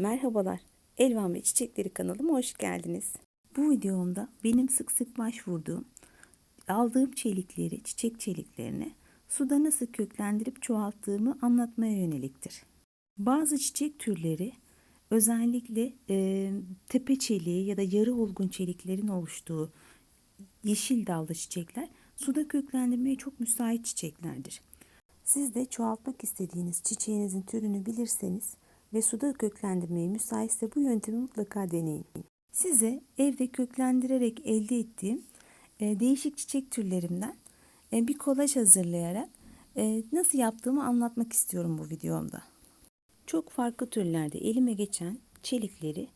Merhabalar, Elvan ve Çiçekleri kanalıma hoş geldiniz. Bu videomda benim sık sık başvurduğum, aldığım çelikleri, çiçek çeliklerini suda nasıl köklendirip çoğalttığımı anlatmaya yöneliktir. Bazı çiçek türleri özellikle e, tepe çeliği ya da yarı olgun çeliklerin oluştuğu yeşil dallı çiçekler suda köklendirmeye çok müsait çiçeklerdir. Siz de çoğaltmak istediğiniz çiçeğinizin türünü bilirseniz ve suda köklendirmeye müsaitse bu yöntemi mutlaka deneyin. Size evde köklendirerek elde ettiğim e, değişik çiçek türlerimden e, bir kolaj hazırlayarak e, nasıl yaptığımı anlatmak istiyorum bu videomda. Çok farklı türlerde elime geçen çelikleri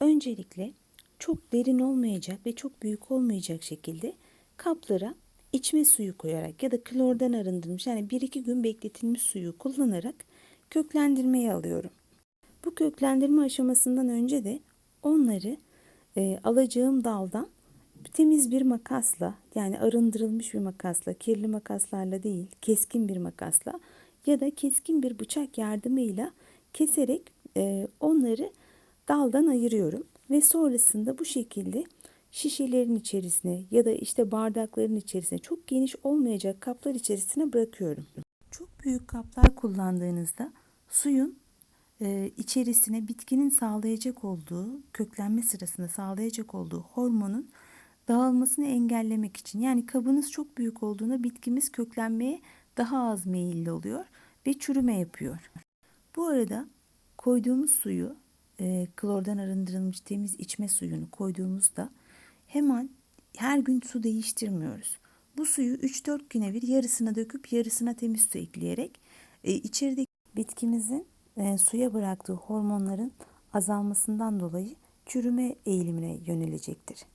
öncelikle çok derin olmayacak ve çok büyük olmayacak şekilde kaplara içme suyu koyarak ya da klordan arındırılmış yani 1-2 gün bekletilmiş suyu kullanarak köklendirmeye alıyorum. Köklendirme aşamasından önce de onları e, alacağım daldan temiz bir makasla yani arındırılmış bir makasla, kirli makaslarla değil, keskin bir makasla ya da keskin bir bıçak yardımıyla keserek e, onları daldan ayırıyorum ve sonrasında bu şekilde şişelerin içerisine ya da işte bardakların içerisine çok geniş olmayacak kaplar içerisine bırakıyorum. Çok büyük kaplar kullandığınızda suyun içerisine bitkinin sağlayacak olduğu, köklenme sırasında sağlayacak olduğu hormonun dağılmasını engellemek için. Yani kabınız çok büyük olduğunda bitkimiz köklenmeye daha az meyilli oluyor ve çürüme yapıyor. Bu arada koyduğumuz suyu, e, klordan arındırılmış temiz içme suyunu koyduğumuzda hemen her gün su değiştirmiyoruz. Bu suyu 3-4 güne bir yarısına döküp yarısına temiz su ekleyerek e, içerideki bitkimizin e, suya bıraktığı hormonların azalmasından dolayı çürüme eğilimine yönelecektir.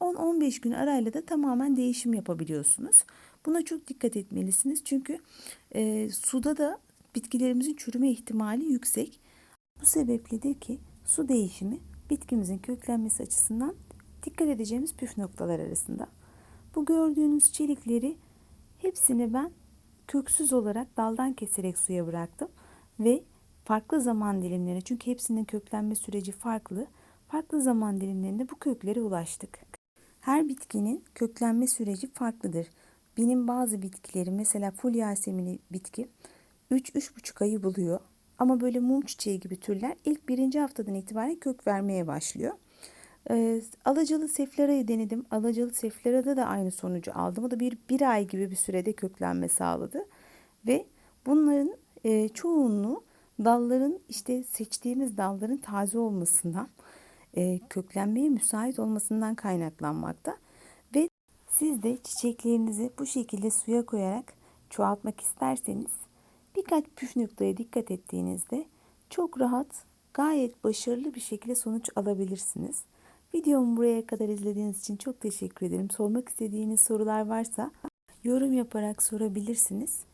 10-15 gün arayla da tamamen değişim yapabiliyorsunuz. Buna çok dikkat etmelisiniz çünkü e, suda da bitkilerimizin çürüme ihtimali yüksek. Bu sebepledir ki su değişimi bitkimizin köklenmesi açısından dikkat edeceğimiz püf noktalar arasında. Bu gördüğünüz çelikleri hepsini ben köksüz olarak daldan keserek suya bıraktım ve farklı zaman dilimlerine çünkü hepsinin köklenme süreci farklı. Farklı zaman dilimlerinde bu köklere ulaştık. Her bitkinin köklenme süreci farklıdır. Benim bazı bitkilerim mesela full yasemini bitki 3-3,5 ayı buluyor. Ama böyle mum çiçeği gibi türler ilk birinci haftadan itibaren kök vermeye başlıyor. Ee, alacalı seflerayı denedim. Alacalı seflerada da aynı sonucu aldım. O da bir, bir ay gibi bir sürede köklenme sağladı. Ve bunların e, çoğunluğu dalların işte seçtiğimiz dalların taze olmasından, e, köklenmeye müsait olmasından kaynaklanmakta. Ve siz de çiçeklerinizi bu şekilde suya koyarak çoğaltmak isterseniz birkaç püf noktaya dikkat ettiğinizde çok rahat, gayet başarılı bir şekilde sonuç alabilirsiniz. Videomu buraya kadar izlediğiniz için çok teşekkür ederim. Sormak istediğiniz sorular varsa yorum yaparak sorabilirsiniz.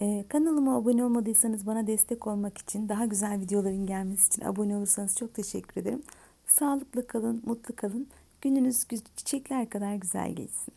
Ee, kanalıma abone olmadıysanız bana destek olmak için, daha güzel videoların gelmesi için abone olursanız çok teşekkür ederim. Sağlıklı kalın, mutlu kalın. Gününüz çiçekler kadar güzel geçsin.